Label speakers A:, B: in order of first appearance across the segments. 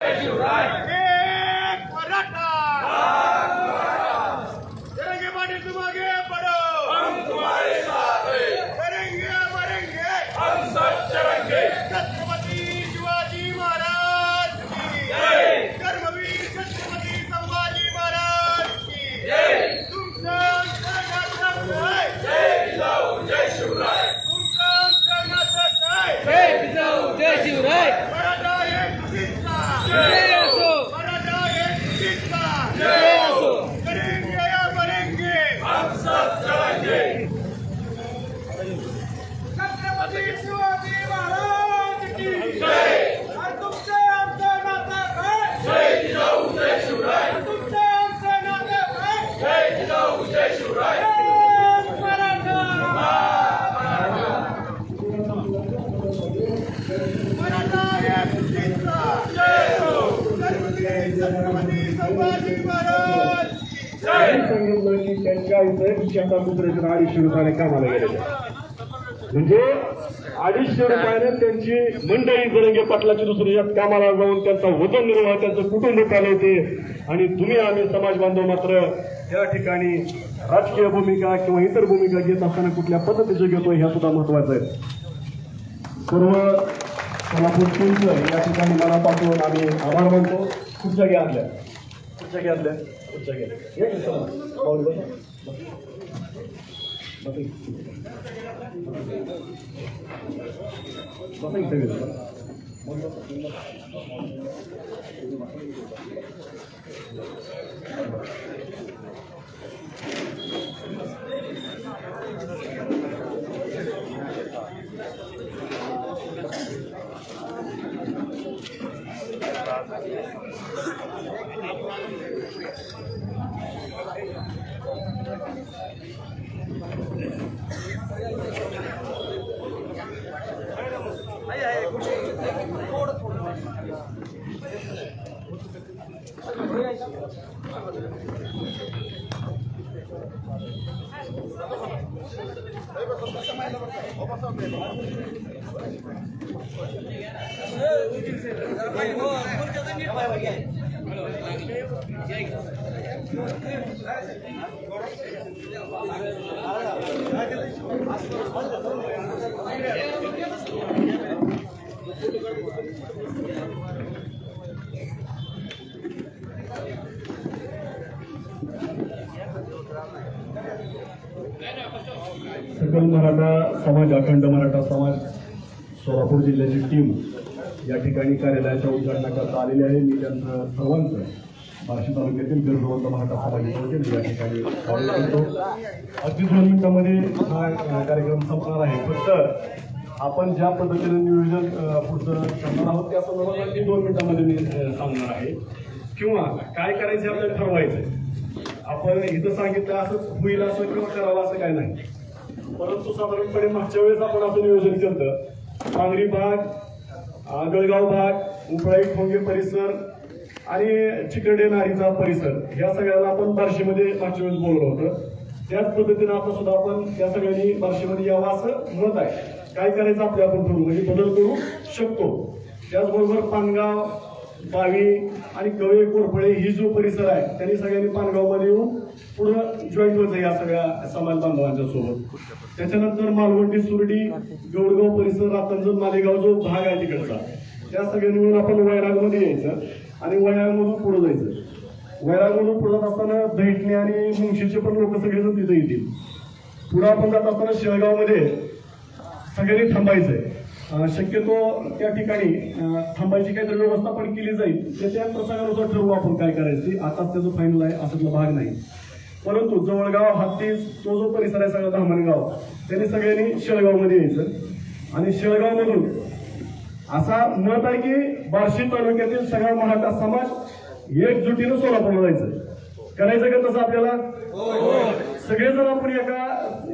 A: एक मराठा करेंगे पाटिल तुम आगे बढ़ो हम तुम्हारे साथ करेंगे मरेंगे हम सब चलेंगे छत्रपति शिवाजी महाराज की कर्मवीर छत्रपति संभाजी महाराज की तुमचं कर्नाटक आहे तुमचं कर्नाटक आहे
B: जय जिजाऊ जय शिवराय
A: मराठा एक चिंता
B: जय असो
A: मराठा एक चिंता
B: जय असो
A: करेंगे या मरेंगे हम सब चलेंगे छत्रपती शिवाजी महाराज की जय और तुमचे आमचे नाते काय जय जिजाऊ जय शिवराय तुमचे आमचे नाते काय जय जिजाऊ जय शिवराय मराठा मराठा एक चिंता जय हो छत्रपती संभाजी महाराज की जय
C: सांगितलं की त्यांच्या इथे शेतात अडीचशे रुपयाने कामाला गेले म्हणजे अडीचशे रुपयाने त्यांची मंडळी गरंगे पाटलाची दुसऱ्या कामाला जाऊन त्यांचा उदरनिर्वाह त्यांचं कुटुंब चालवते. आणि तुम्ही आम्ही समाज बांधव मात्र त्या ठिकाणी राजकीय भूमिका किंवा इतर भूमिका घेत असताना कुठल्या पद्धतीचं घेतो ह्या सुद्धा महत्वाचं आहे. सर्व सोलापूरचं या ठिकाणी मनापासून आम्ही आभार मानतो. कुठच्या घ्यातल्या आदल्या? घ्यातल्या कुठच्या घ्या? एक चला, पाऊल बसा. बसा इथे. बसा इथे गेलं. मग बसा. सकल मराठा समाज अखंड मराठा समाज सोलापूर जिल्ह्याची टीम या ठिकाणी कार्यालयाच्या उद्घाटनाकरता आलेली आहे. मी त्यांचं सर्वांचं बार्शी तालुक्यातील गरजवंत मराठा समाजाच्या या ठिकाणी स्वागत करतो. अगदी दोन हा कार्यक्रम संपणार आहे. फक्त आपण ज्या पद्धतीने नियोजन पुढचं करणार आहोत त्या संदर्भात अगदी दोन मिनिटांमध्ये मी सांगणार आहे. किंवा काय करायचं आपल्याला ठरवायचं आहे? आपण इथं सांगितलं असं होईल असं किंवा करावं असं काय नाही. परंतु साधारणपणे मागच्या वेळेस आपण असं नियोजन केलं. पांगरी भाग आगळगाव भाग उपळाई ठोंगे परिसर आणि चिकरडे नारीचा परिसर. या सगळ्याला आपण बार्शीमध्ये मागच्या वेळेस बोललो होतं. त्याच पद्धतीनं आता सुद्धा आपण त्या सगळ्यांनी बार्शीमध्ये यावं असं मत आहे. काय करायचं आपल्या आपण ठरवू? म्हणजे बदल करू शकतो. त्याचबरोबर पानगाव बावी आणि कवे कोरफळे ही जो परिसर आहे त्यांनी सगळ्यांनी पानगावमध्ये येऊन पुढं जॉईन व्हायचं या सगळ्या समाज बांधवांच्या सोबत. त्याच्यानंतर मालवंडी सुरडी गौडगाव परिसर रातंजण मालेगाव जो भाग आहे तिकडचा त्या सगळ्यांनी मिळून आपण वैरागमध्ये यायचं आणि वैरागमधून पुढे जायचं. वैरागमधून पुढे जात असताना दैठणे आणि मुंशीचे पण लोक सगळेजण तिथे येतील. पुढे आपण जात असताना शेळगावमध्ये सगळ्यांनी थांबायचंय. शक्यतो त्या ठिकाणी थांबायची काहीतरी व्यवस्था पण केली जाईल. ते त्या प्रसंगानुसार ठरवू आपण काय करायचं. आता त्याचं फायनल आहे असातला भाग नाही. परंतु जवळगाव हत्तीस तो जो परिसर आहे सगळा धामणगाव. त्यांनी सगळ्यांनी शेळगावमध्ये यायचं. आणि शेळगावमधून असा मत आहे की बार्शी तालुक्यातील सगळा मराठा समाज एकजुटीनं सोलापूरला जायचं. करायचं का तसं आपल्याला? हो, हो. सगळेजण आपण एका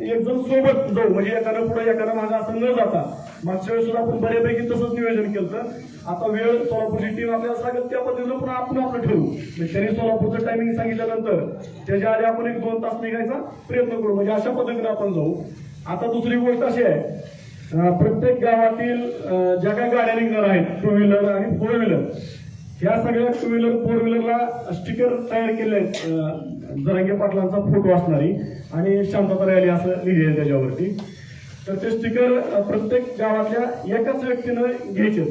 C: एकजण सोबत जाऊ. म्हणजे एकानं पुढे एकानं मागं असं न जाता. मागच्या वेळेस सुद्धा आपण बऱ्यापैकी तसंच नियोजन केलं आता वेळ सोलापूरची टीम आपल्याला सांगत त्या पद्धतीनं पण आपण आपलं ठेवू म्हणजे त्यांनी सोलापूरचं टायमिंग सांगितल्यानंतर त्याच्या आधी आपण एक दोन तास निघायचा प्रयत्न करू. म्हणजे अशा पद्धतीने आपण जाऊ. आता दुसरी गोष्ट अशी आहे प्रत्येक गावातील ज्या काही गाड्या निघणार आहेत टू व्हीलर आणि फोर व्हीलर ह्या सगळ्या टू व्हीलर फोर व्हीलरला स्टिकर तयार केले आहेत जरांगे पाटलांचा फोटो असणारी आणि शांतता रॅली असं लिहिले आहे त्याच्यावरती. तर ते स्टिकर प्रत्येक गावातल्या एकाच व्यक्तीनं घ्यायचे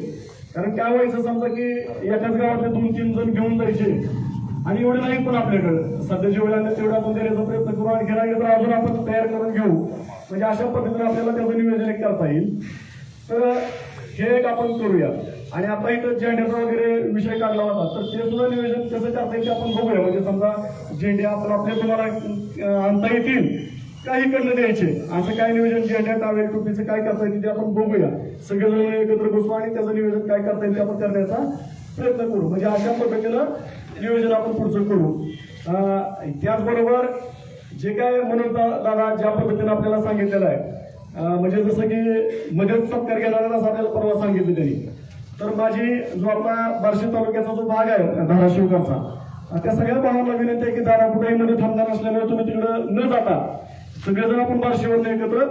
C: कारण काय व्हायचं समजा की एकाच गावातले दोन तीन जण घेऊन जायचे. आणि एवढे नाही पण आपल्याकडे. सध्या जेवढ्या आले तेवढा आपण देण्याचा प्रयत्न करू आणि घेणार तर अजून आपण तयार करून घेऊ. म्हणजे अशा पद्धतीने आपल्याला त्याचं नियोजन एक करता येईल. तर हे एक आपण करूया. आणि आता इथं झेंड्याचा वगैरे विषय काढला होता. तर ते सुद्धा नियोजन कसं करता येईल ते आपण बघूया. म्हणजे समजा झेंडे आपण आपल्या तुम्हाला आणता येतील. काही कडनं द्यायचे. असं काय नियोजन झेंड्या टावेल टोपीचं काय करता येईल ते आपण बघूया. सगळेजण एकत्र बसू आणि त्याचं नियोजन काय करता येईल ते आपण करण्याचा प्रयत्न करू. म्हणजे अशा पद्धतीनं नियोजन आपण पुढचं करू. त्याचबरोबर जे काय म्हणून दादा ज्या पद्धतीनं आपल्याला सांगितलेलं आहे म्हणजे जसं की मदत सत्कार घेणाऱ्याला आपल्याला परवा सांगितलं त्यांनी. तर माझी जो आपला बार्शी तालुक्याचा जो भाग आहे धाराशिवकरचा त्या सगळ्या भावांना विनंती आहे की दादा कुठेही मध्ये थांबणार असल्यामुळे तुम्ही तिकडं न जाता सगळेजण आपण बार्शीवर एकत्र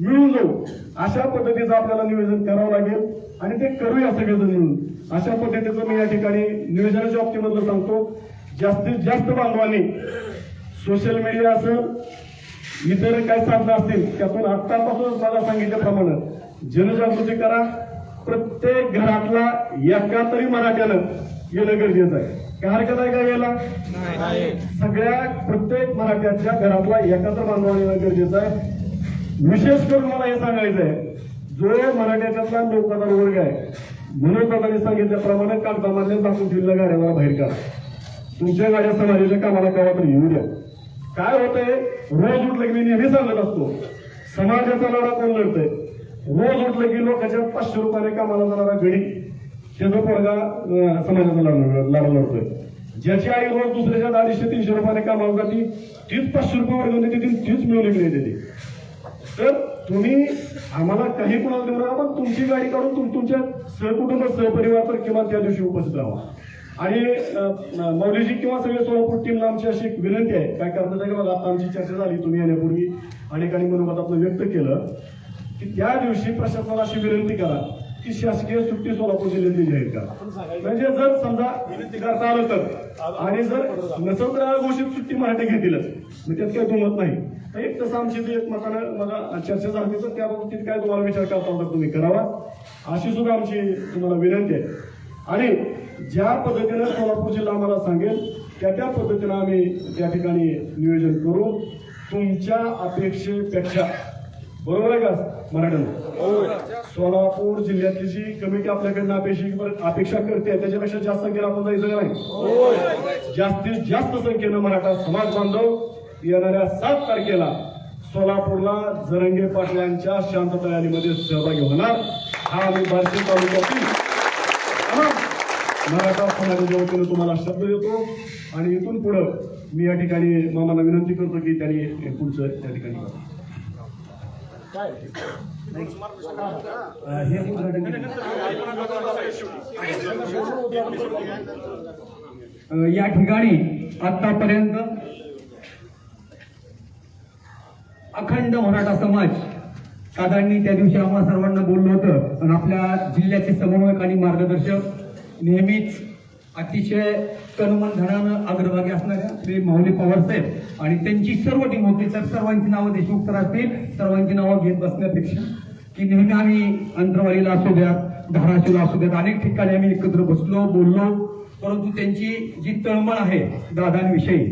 C: मिळून जाऊ. अशा पद्धतीचं आपल्याला नियोजन करावं लागेल आणि ते करूया सगळेजण मिळून. अशा पद्धतीचं मी या ठिकाणी नियोजनाच्या बाबतीमधलं सांगतो. जास्तीत जास्त बांधवांनी सोशल मीडिया असेल इतर काय साधनं असतील त्यातून आत्तापासूनच मला सांगितल्याप्रमाणे जनजागृती करा. प्रत्येक घरातला एका तरी मराठ्यानं येणं गरजेचं आहे. काय हरकत आहे का यायला? सगळ्या प्रत्येक मराठ्याच्या घरातला एकत्र बांधवाने येणं गरजेचं आहे. विशेष करून मला हे सांगायचं आहे जो मराठ्याच्यातला नौकादार वर्ग आहे म्हणून दादाने सांगितल्याप्रमाणे कागदामधल्या दाखवून ठेवलेल्या गाड्याला बाहेर काढा. तुमच्या गाड्या समाजाच्या कामाला कावा तरी येऊ द्या. काय होतंय? रोज उठलं की मी नेहमी सांगत असतो समाजाचा लढा कोण लढतंय? रोज उठलं की लोकांच्या पाचशे रुपयाने कामाला जाणारा गडी. त्याचा पोरगा समाजाचा लढा लढतोय ज्याची आई रोज दुसऱ्याच्या अडीचशे तीनशे रुपयाने कामाला जाती तीच पाचशे रुपये वर्ग देते ती- तीच मिळवली मिळते ती. तर तुम्ही आम्हाला काही कुणाला देऊ नका पण तुमची गाडी काढून तुम तुमच्या सहकुटुंब सहपरिवार तर किमान त्या दिवशी उपस्थित राहा आणि मौलीजी किंवा सगळे सोलापूर टीमला आमची अशी एक विनंती आहे. काय करतात का की आता आमची चर्चा झाली तुम्ही येण्यापूर्वी अनेकांनी मनोगत आपलं व्यक्त केलं की त्या दिवशी प्रशासनाला अशी विनंती करा की शासकीय सुट्टी सोलापूर जिल्ह्यात दिली आहे का म्हणजे जर समजा विनंती करता आलं तर आणि जर नसेल तर घोषित सुट्टी मराठी घेतीलच मग त्यात काही दुमत नाही. एक तसं आमची जी एक मला चर्चा झाली तर त्या बाबतीत काय तुम्हाला विचार करता होता तुम्ही करावा. अशी सुद्धा आमची तुम्हाला विनंती आहे. आणि ज्या पद्धतीनं सोलापूर जिल्हा आम्हाला सांगेल त्या त्या पद्धतीनं आम्ही त्या ठिकाणी नियोजन करू. तुमच्या अपेक्षेपेक्षा बरोबर आहे का मराठ्यांना? सोलापूर जिल्ह्यातली जी कमिटी आपल्याकडनं अपेक्षा अपेक्षा करते त्याच्यापेक्षा जास्त संख्येनं आपण जायचं नाही? जास्तीत जास्त संख्येनं मराठा समाज बांधव येणाऱ्या सात तारखेला सोलापूरला जरंगे पाटलांच्या शांतता रॅलीमध्ये सहभागी होणार. हा आम्ही बार्शी तालुक्यातील मराठा समाजाच्या वतीनं तुम्हाला शब्द देतो. आणि इथून पुढं मी या ठिकाणी मामाला विनंती करतो की त्यांनी हे पुढचं त्या ठिकाणी हे उद्घाटन
D: या ठिकाणी आतापर्यंत अखंड मराठा समाज दादांनी त्या दिवशी आम्हा सर्वांना बोललं होतं. आणि आपल्या जिल्ह्याचे समन्वयक आणि मार्गदर्शक नेहमीच अतिशय तनमन धनानं अग्रभागी असणाऱ्या श्री माऊली पवार साहेब आणि त्यांची सर्व टीम होती. तर सर्वांची नावं देशमुख तर असतील. सर्वांची नावं घेत बसण्यापेक्षा की नेहमी आम्ही अंतरवाडीला असू द्यात धाराशिवला असू द्यात. अनेक ठिकाणी आम्ही एकत्र बसलो बोललो. परंतु त्यांची जी तळमळ आहे दादांविषयी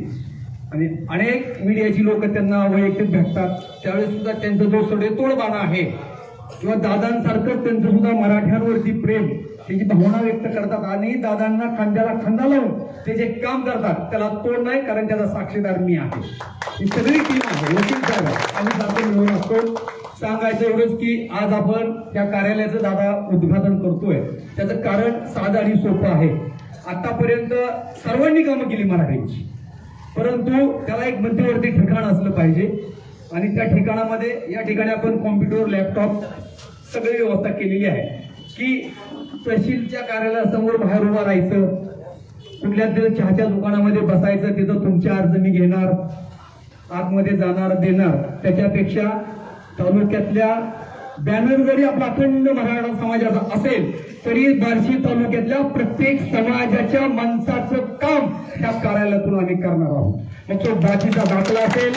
D: आणि अनेक मीडियाची लोक त्यांना वैयक्तिक भेटतात. त्यावेळेस सुद्धा त्यांचा जो सडेतोड बाणा आहे किंवा दादांसारखं त्यांचं सुद्धा मराठ्यांवरती प्रेम त्याची भावना व्यक्त करतात आणि दादांना खांद्याला खांदा लावून ते जे काम करतात त्याला तोड नाही कारण त्याचा साक्षीदार मी आहे. ही सगळी टीम आहे वकील साहेब आम्ही आपण मिळून असतो. सांगायचं एवढंच की आज आपण त्या कार्यालयाचं दादा उद्घाटन करतोय. त्याचं कारण साधं आणि सोपं आहे. आतापर्यंत सर्वांनी कामं केली मराठीची. परंतु त्याला एक मध्यवर्ती ठिकाण असलं पाहिजे. आणि त्या ठिकाणामध्ये या ठिकाणी आपण कॉम्प्युटर लॅपटॉप सगळी व्यवस्था केलेली आहे. की तहसीलच्या कार्यालयासमोर बाहेर उभं राहायचं. कुठल्या तरी चहाच्या दुकानामध्ये बसायचं तिथं तुमचे अर्ज मी घेणार आतमध्ये जाणार देणार. त्याच्यापेक्षा तालुक्यातल्या बॅनर जरी आपला अखंड मराठा समाजाचा असेल तरी बार्शी तालुक्यातल्या प्रत्येक समाजाच्या माणसाचं काम ह्या कार्यालयातून आम्ही करणार आहोत. मग तो जातीचा दाखला असेल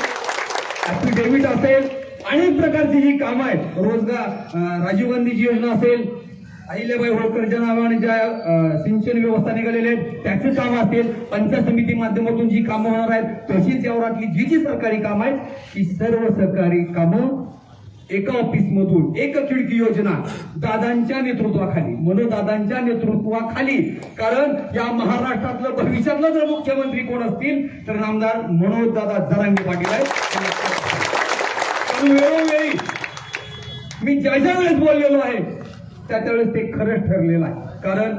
D: ऍफिडेव्हिट असेल अनेक प्रकारची जी कामं आहेत. रोजगार राजीव गांधीची योजना असेल अहिल्याबाई होळकरच्या नावाने ज्या सिंचन व्यवस्था निघालेल्या आहेत त्याचे काम असतील. पंचायत समिती माध्यमातून जी कामं होणार आहेत तशीच यावरातली जी जी सरकारी कामं आहेत ही सर्व सरकारी कामं एका ऑफिसमधून एक खिडकी योजना दादांच्या नेतृत्वाखाली मनोदादांच्या नेतृत्वाखाली. कारण या महाराष्ट्रातलं भविष्यातलं जर मुख्यमंत्री कोण असतील तर नामदार मनोज दादा जरांगे पाटील आहेत. वेळोवेळी मी ज्या ज्या वेळेस बोललेलो आहे त्या त्यावेळेस ते खरंच ठरलेलं आहे. कारण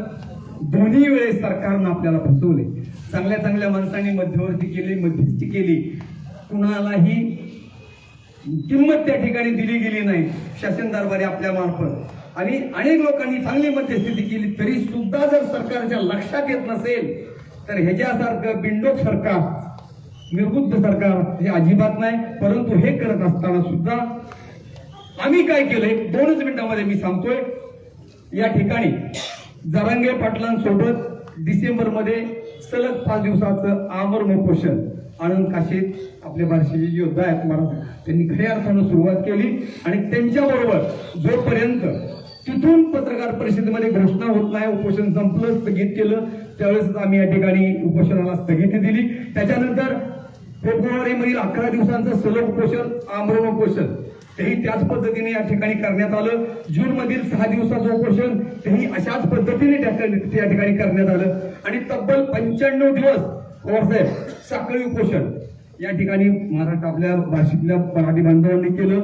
D: दोन्ही वेळेस सरकारनं आपल्याला फसवले. चांगल्या चांगल्या माणसांनी मध्यवर्ती केली मध्यस्थी केली. कुणालाही किंमत त्या ठिकाणी दिली गेली नाही शासन दरबारी आपल्या मार्फत. आणि अनेक लोकांनी चांगली मध्यस्थिती केली तरी सुद्धा जर सरकारच्या लक्षात येत नसेल तर ह्याच्यासारखं बिंडोक सरकार निर्बुद्ध सरकार हे अजिबात नाही. परंतु हे करत असताना सुद्धा आम्ही काय केलंय? दोनच मिनिटांमध्ये मी सांगतोय. या ठिकाणी जरांगे पाटलांसोबत डिसेंबरमध्ये सलग पाच दिवसाचं आमरण उपोषण आनंद काशीत आपले बार्शीचे योद्धा आहेत महाराज. त्यांनी खऱ्या अर्थानं सुरुवात केली आणि त्यांच्याबरोबर जोपर्यंत तिथून पत्रकार परिषदेमध्ये घोषणा होत नाही उपोषण संपलं स्थगित केलं त्यावेळेस आम्ही या ठिकाणी उपोषणाला स्थगिती दिली. त्याच्यानंतर फेब्रुवारीमधील अकरा दिवसांचं सलग उपोषण आमरण उपोषण तेही त्याच पद्धतीने या ठिकाणी करण्यात आलं. जून मधील सहा दिवसाचं उपोषण तेही अशाच पद्धतीने त्या ठिकाणी- करण्यात आलं. आणि तब्बल पंच्याण्णव दिवस पवारसाहेब साखळी उपोषण. या ठिकाणी महाराष्ट्र आपल्या भाषेतल्या मराठी बांधवांनी केलं.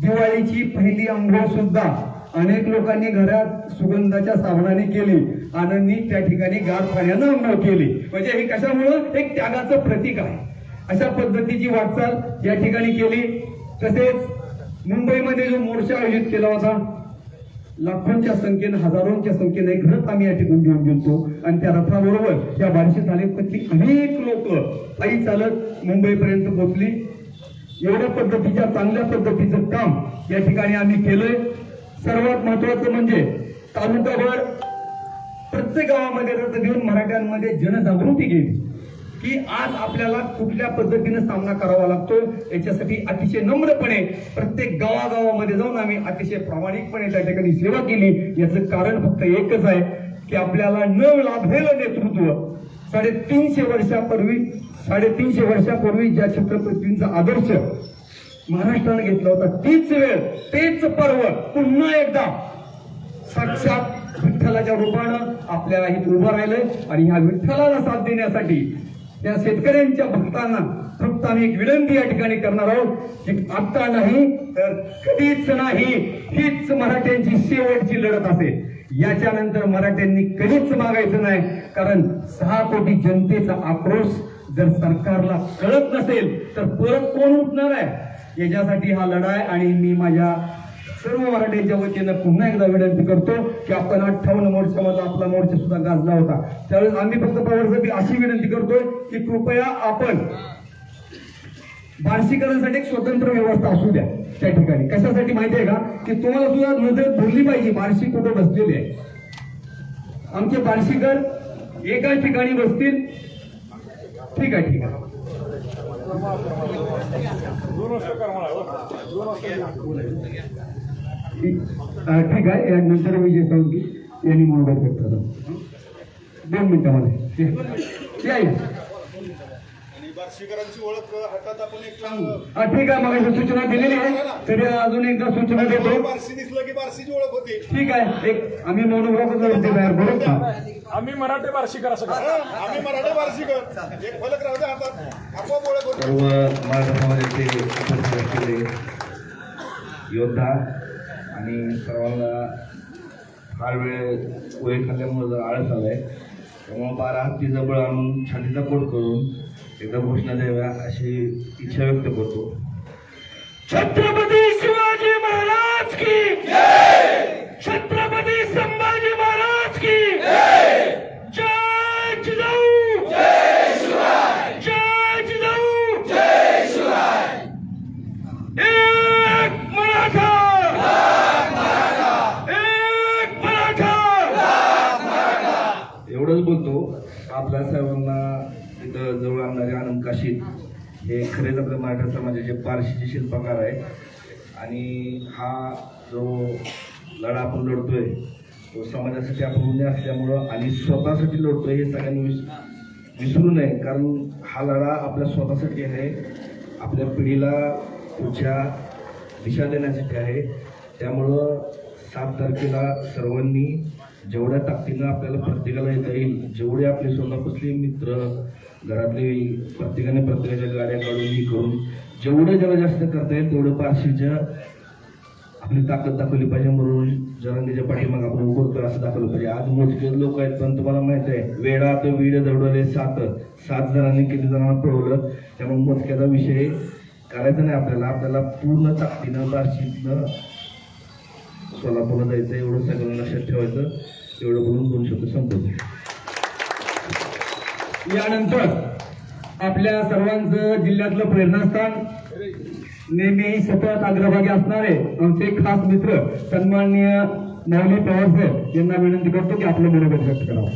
D: दिवाळीची पहिली आंघोळ सुद्धा अनेक लोकांनी घरात सुगंधाच्या साबणाने केली. आनंदी त्या ठिकाणी गार पाण्यानं आंघोळ केली. म्हणजे हे कशामुळं? एक त्यागाचं प्रतीक आहे. अशा पद्धतीची वाटचाल या ठिकाणी केली. तसेच मुंबईमध्ये जो मोर्चा आयोजित केला होता लाखोंच्या संख्येनं हजारोंच्या संख्येनं एक रथ आम्ही या ठिकाणी घेऊन गेलतो. आणि त्या रथाबरोबर या बारशे तालुक्यातली अनेक लोक पायी चालत मुंबईपर्यंत पोहोचली. एवढ्या पद्धतीच्या चांगल्या पद्धतीचं काम या ठिकाणी आम्ही केलंय. सर्वात महत्वाचं म्हणजे तालुकाभर प्रत्येक गावामध्ये रथ घेऊन मराठ्यांमध्ये जनजागृती केली. की आज आपल्याला कुठल्या पद्धतीने सामना करावा लागतो याच्यासाठी अतिशय नम्रपणे प्रत्येक गावागावामध्ये जाऊन आम्ही अतिशय प्रामाणिकपणे त्या ठिकाणी सेवा केली. याचं कारण फक्त एकच आहे की आपल्याला न लाभलेलं नेतृत्व साडेतीनशे वर्षापूर्वी साडेतीनशे वर्षापूर्वी ज्या छत्रपतींचा आदर्श महाराष्ट्राने घेतला होता तीच वेळ तेच पर्व पुन्हा एकदा साक्षात विठ्ठलाच्या रूपानं आपल्याला इथं उभं राहिलंय. आणि ह्या विठ्ठलाला साथ देण्यासाठी त्या शेतकऱ्यांच्या भक्तांना फक्त आम्ही एक विनंती या ठिकाणी करणार आहोत की आता नाही तर कधीच नाही हीच मराठ्यांची शेवटची लढत असेल. याच्यानंतर मराठ्यांनी कधीच मागायचं नाही कारण सहा कोटी जनतेचा आक्रोश जर सरकारला कळत नसेल तर परत कोण उठणार आहे? याच्यासाठी हा लढा आहे आणि मी माझ्या सर्व मराठ्यांच्या वतीनं पुन्हा एकदा विनंती करतो की आपण अठ्ठावन्न मोर्चामध्ये आपला मोर्चा सुद्धा गाजला होता. त्यावेळेस आम्ही फक्त पवारसाहेब अशी विनंती करतोय की कृपया आपण बार्शीकरांसाठी एक स्वतंत्र व्यवस्था असू द्या त्या ठिकाणी. कशासाठी माहिती आहे का? की तुम्हाला सुद्धा नजर धरली पाहिजे. बार्शी कुठं बसलेली आहे. आमचे बार्शीकर एका ठिकाणी बसतील. ठीक आहे ठीक आहे. अं, ठीक आहे. या नंतर विजय सावंगी यांनी मोबाईल करतात दोन मिनिटामध्ये या या
E: आणि बार्शीकरांची ओळख हातात आपण एक सांगू
D: हा ठीक आहे. मग सूचना दिलेली आहे. तरी अजून एकदा सूचना देतो.
E: बार्शी दिसलं की बार्शीची ओळख होती.
D: ठीक आहे. एक आम्ही मोनोग्राफ करते तयार बरोबर का?
F: आम्ही मराठी बार्शीकर असं
E: हा, आम्ही मराठा बार्शीकर. एक फलक राहू होती.
G: सर्व मराठा समाजाचे योद्धा आणि सर्वांना फार वेळ पोहे खाल्ल्यामुळे जर आळस आहे त्यामुळे बारा हत्ती जवळ आणून छातीचा कोट करून एकदा घोषणा द्याव्या अशी इच्छा व्यक्त करतो.
A: छत्रपती शिवाजी महाराज की छत्रपती संभाजी महाराज की जय जिजाऊ जय शिवाय जय जिजाऊ जय शिवाय एक मराठा
G: आपल्या सर्वांना इथं जवळ आणणारे आनंद काशीद हे खरेच आपल्या मराठा समाजाचे पारशीचे शिल्पकार आहे आणि हा जो लढा आपण लढतोय तो समाजासाठी आपण उणे असल्यामुळं आणि स्वतःसाठी लढतोय हे सगळ्यांनी विस विसरू नये. कारण हा लढा आपल्या स्वतःसाठी आहे आपल्या पिढीला पुढच्या दिशा देण्यासाठी आहे. त्यामुळं सात तारखेला सर्वांनी जेवढ्या ताकदीनं आपल्याला प्रत्येकाला येता येईल जेवढे आपले सोलापूरचे मित्र घरातले प्रत्येकाने प्रत्येकाच्या गाड्या काढून हे करून जेवढं ज्याला जास्त करता येईल तेवढं पारशीच्या आपली ताकद दाखवली पाहिजे म्हणून जरांगीच्या पाठीमाग आपण उभं असं दाखवलं पाहिजे. आज मोजके लोक आहेत पण तुम्हाला माहीत आहे वेळा तर विड दौडवले सात सात जणांनी किती जणांना पळवलं त्यामुळे मोजक्याचा विषय करायचा नाही आपल्याला. आपल्याला पूर्ण ताकदीनं बार्शीतनं सोलापूरला जायचं एवढं सगळं लक्षात ठेवायचं एवढं बोलून दोन शब्द संपवतो.
D: यानंतर आपल्या सर्वांचं जिल्ह्यातलं प्रेरणास्थान नेहमी सतत अग्रभागी असणारे आमचे खास मित्र सन्माननीय माऊली पवार साहेब यांना विनंती करतो की आपलं मनोगत व्यक्त करावं.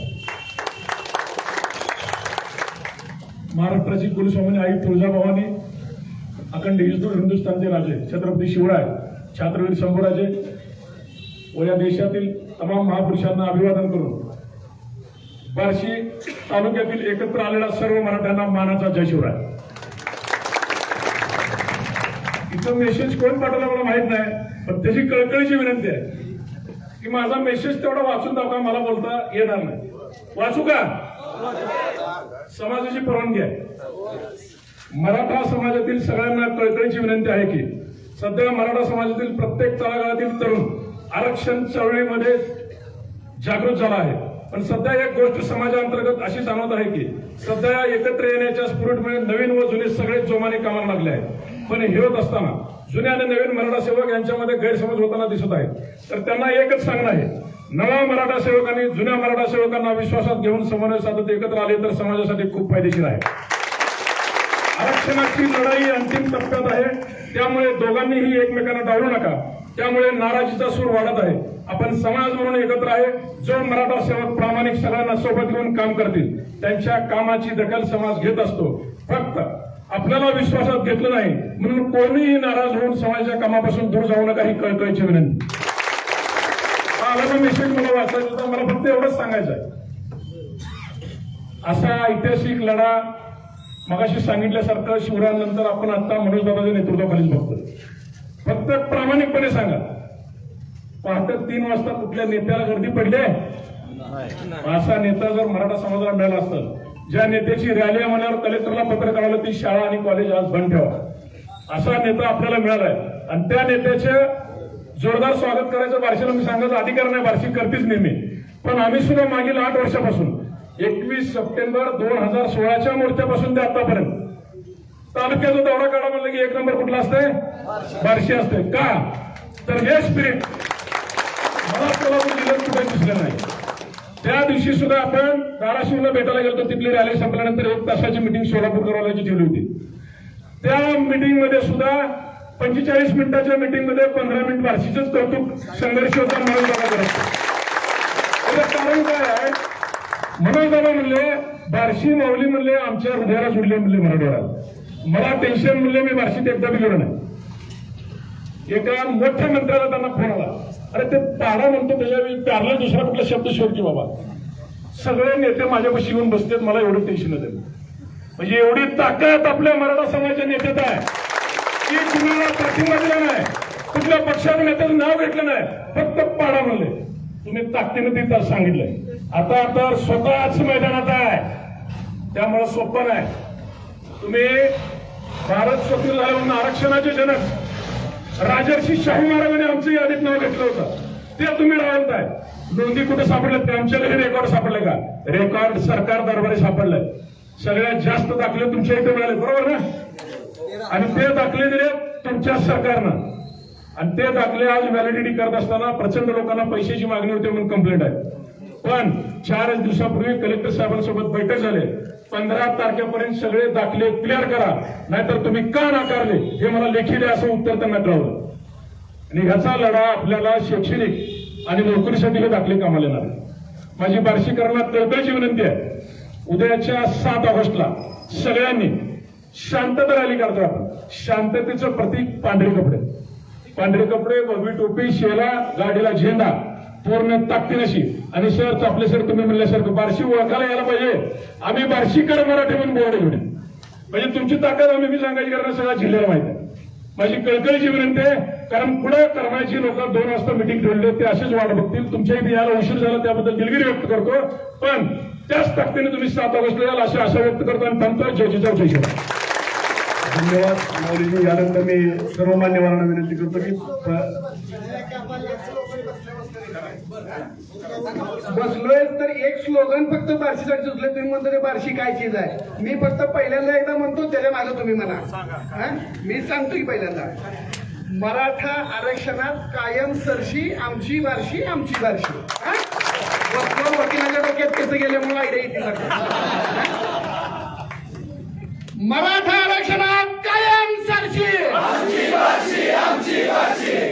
F: महाराष्ट्राची कुलस्वामिनी आई तुळजाभवानी अखंड हिंदू हिंदुस्थानचे राजे छत्रपती शिवराय छात्रवीर शंभूराजे व या देशातील तमाम महापुरुषांना अभिवादन करून बार्शी तालुक्यातील एकत्र आलेल्या सर्व मराठ्यांना मानाचा जय शिवराय इथं मेसेज कोण पाठवला मला माहीत नाही पण त्याची कळकळीची विनंती आहे. की माझा मेसेज तेवढा वाचून दाखवा मला बोलता येणार नाही. वाचू का? समाजाची परवानगी आहे. मराठा समाजातील सगळ्यांना कळकळीची विनंती आहे की सध्या मराठा समाजातील प्रत्येक तळागाळातील तरुण आरक्षण चळवळीमध्ये जागृत झाला आहे. पण सध्या एक गोष्ट समाजाअंतर्गत अशी जाणवत आहे की सध्या एकत्र येण्याच्या स्फुरटमुळे नवीन व जुने सगळे जोमाने कामाला लागले आहेत. पण हे होत असताना जुने आणि नवीन मराठा सेवक यांच्यामध्ये गैरसमज होताना दिसत आहे तर त्यांना एकच सांगणं आहे. नव्या मराठा सेवकांनी जुन्या मराठा सेवकांना विश्वासात घेऊन समन्वय साधत एकत्र आले तर समाजासाठी खूप फायदेशीर आहे. आरक्षणाची लढाई अंतिम टप्प्यात आहे. त्यामुळे दोघांनीही एकमेकांना टाळू नका. त्यामुळे नाराजीचा सूर वाढत आहे. आपण समाज म्हणून एकत्र आहे जो मराठा सेवक प्रामाणिक सगळ्यांना सोबत घेऊन काम करतील त्यांच्या कामाची दखल समाज घेत असतो. फक्त आपल्याला विश्वासात घेतलं नाही म्हणून कोणीही नाराज होऊन समाजाच्या कामापासून दूर जाऊ नका ही कळकळीची विनंती. हा मेसेज मला वाचायचा? होता मला फक्त एवढंच सांगायचं आहे. असा ऐतिहासिक लढा मगाशी सांगितल्यासारखं शिवरायांनंतर आपण आता मनोज दादाच्या नेतृत्वाखालीच बघतो फक्त प्रामाणिकपणे सांगा. पहाटे तीन वाजता कुठल्या नेत्याला गर्दी पडली आहे? असा नेता जर मराठा समाजाला मिळाला असतं ज्या नेत्याची रॅली म्हणल्यावर कलेक्टरला पत्र काढलं ती शाळा आणि कॉलेज आज बंद ठेवा. असा नेता आपल्याला मिळालाय. आणि त्या नेत्याचे जोरदार स्वागत करायचं बार्शीला मी सांगायचा अधिकार नाही बार्शी करतेच नेहमी. पण आम्ही सुद्धा मागील आठ वर्षापासून एकवीस सप्टेंबर दोन हजार सोळाच्या मोर्चापासून ते आतापर्यंत तालुक्याचा दौरा काढा म्हणलं की एक नंबर कुठला असतंय? बार्शी असते का? तर हे स्पिरिट दिसलं नाही. त्या दिवशी सुद्धा आपण धाराशिवला भेटायला गेलो तिथली रॅली संपल्यानंतर एक तासाची मिटिंग सोलापूर करवायची ठेवली होती. त्या मिटिंगमध्ये सुद्धा पंचेचाळीस मिनिटाच्या मिटिंगमध्ये पंधरा मिनिट बार्शीचंच कौतुक संघर्ष होता म्हणून दादा कारण काय आहे? म्हणून दादा म्हणले बार्शी माऊली म्हणले आमच्या हृदयाला जुडले म्हणले मराठवाड्यात. मला टेन्शन म्हणले मी बारशीत एकदा बी नाही. एका मोठ्या मंत्र्याला त्यांना फोन आला. अरे ते पाडा म्हणतो त्याच्यावेळी प्यारला दुसरा कुठला शब्द शोध की बाबा. सगळे नेते माझ्यापाशी येऊन बसतात मला एवढं टेन्शन देत म्हणजे एवढी ताकद आपल्या मराठा समाजाच्या नेत्यात आहे. की कुणाला पाठिंबा दिला नाही कुठल्या पक्षाच्या नेत्याचं नाव घेतलं नाही फक्त पाडा म्हणले. तुम्ही ताकदीनं तिथं सांगितलंय. आता तर स्वतःच मैदानात आहे. त्यामुळे सोपं नाही. तुम्ही भारत स्वतंत्र आरक्षणाचे जनक राजर्षी शाहू महाराजांनी आमचं यादीत नाव घेतलं होतं. ते तुम्ही राहताय नोंदी कुठे सापडल्यात ते आमच्याकडे रेकॉर्ड सापडले का? रेकॉर्ड सरकार दरबारी सापडलंय. सगळ्यात जास्त दाखले तुमच्या इथे मिळाले बरोबर ना? आणि ते दाखले दिले तुमच्या सरकारनं. आणि ते दाखले आज व्हॅलिडिटी करत असताना प्रचंड लोकांना पैशाची मागणी होती म्हणून कंप्लेंट आहे. पण चार दिवसापूर्वी कलेक्टर साहेबांसोबत बैठक झाली. पंधरा तारखेपर्यंत सगळे दाखले क्लिअर करा. नाहीतर तुम्ही का नाकारले? हे मला लेखी द्या असं उत्तर त्यांना कळवलं. आणि ह्याचा लढा आपल्याला शैक्षणिक आणि नोकरीसाठी हे दाखले कामाला येणार माझी बार्शीकरांना तळतळची विनंती आहे.
C: उद्याच्या सात ऑगस्टला सगळ्यांनी शांतता रॅली करतो आपण. शांततेचं प्रतीक पांढरे कपडे. पांढरे कपडे बबी टोपी शेला गाडीला झेंडा पूर्ण ताकदीनशी आणि सर आपले सर तुम्ही म्हणल्यासारखं बार्शी ओळखायला यायला पाहिजे. आम्ही बार्शीकर मराठी म्हणून बोर्ड घेऊन म्हणजे तुमची ताकद आम्ही मी सांगायची कारण सगळ्या जिल्ह्याला माहिती आहे. माझी कळकळीची विनंती आहे कारण पुढे करण्याची लोक दोन वाजता मिटिंग ठेवली ते असेच वाट बघतील. तुमच्या इथे यायला उशीर झाला त्याबद्दल दिलगिरी व्यक्त करतो. पण त्याच ताकदीने तुम्ही सात ऑगस्टला याल अशी आशा व्यक्त करतो आणि थांबतो. जय जिजाऊ जय
F: धन्यवाद. माऊलीजी यानंतर मी सर्व मान्यवरांना विनंती करतो की
H: बसलोय तर एक स्लोगन फक्त बार्शीसाठी सुचले तुम्ही म्हणतो ते बार्शी काय चीज आहे? मी फक्त पहिल्यांदा एकदा म्हणतो त्याच्यामागे तुम्ही म्हणा? मी सांगतो की पहिल्यांदा. मराठा आरक्षणात कायम सरशी आमची बार्शी आमची बार्शी. हा? वकिलाच्या डोक्यात कसं गेल्यामुळे आयडिया येते. मराठा आरक्षणात कायम सरशी.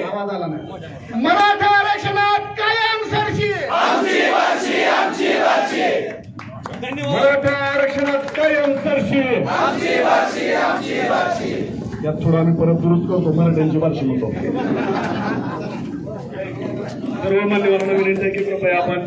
H: आवाज आला नाही. मराठा आरक्षणात कायम सरशी.
C: मराठा आरक्षणात कायम सरशी.
F: यात थोडा आम्ही परत दुरुस्त करतो मराठ्यांची बार्शी म्हणतो. सर्व मान्यवरांना विनंती आहे की कृपया आपण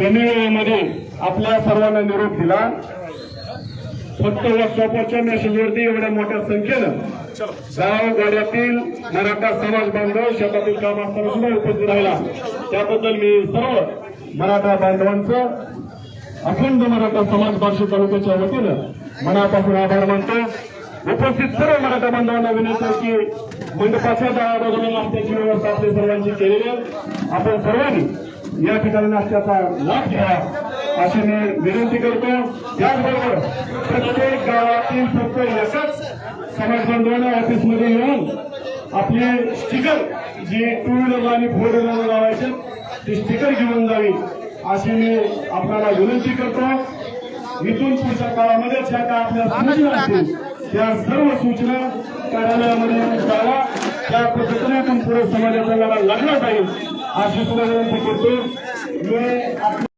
C: कमी वेळेमध्ये आपल्या सर्वांना निरोप दिला. फक्त व्हॉट्सअपच्या मेसेजवरती एवढ्या मोठ्या संख्येनं गावागाड्यातील मराठा समाज बांधव शेतातील काम असताना सुद्धा उपस्थित राहिला. त्याबद्दल मी सर्व मराठा बांधवांचं अखंड मराठा समाज बार्शी तालुक्याच्या वतीनं मनापासून आभार मानतो. उपस्थित सर्व मराठा बांधवांना विनंती आहे की मंडपाच्या दहा बाजूला नाश्त्याची व्यवस्था आपल्या सर्वांची केलेली आहे. आपण सर्वांनी या ठिकाणी नाश्त्याचा लाभ घ्यावा अशी मी विनंती करतो. त्याचबरोबर प्रत्येक गावातील फक्त एकच समाज बांधवांना ऑफिसमध्ये येऊन आपले स्टिकर जे टू व्हीलरला आणि फोर व्हीलरला लावायचे ते स्टिकर घेऊन जावी अशी मी आपल्याला विनंती करतो. इथून पुढच्या काळामध्ये ज्या काय आपल्या सूचना असतील त्या सर्व सूचना कार्यालयामध्ये जावा. त्या पद्धतीने आपण पुढे समाजाचा लढा लागला पाहिजे अशी सुद्धा विनंती करतो मी आपल्या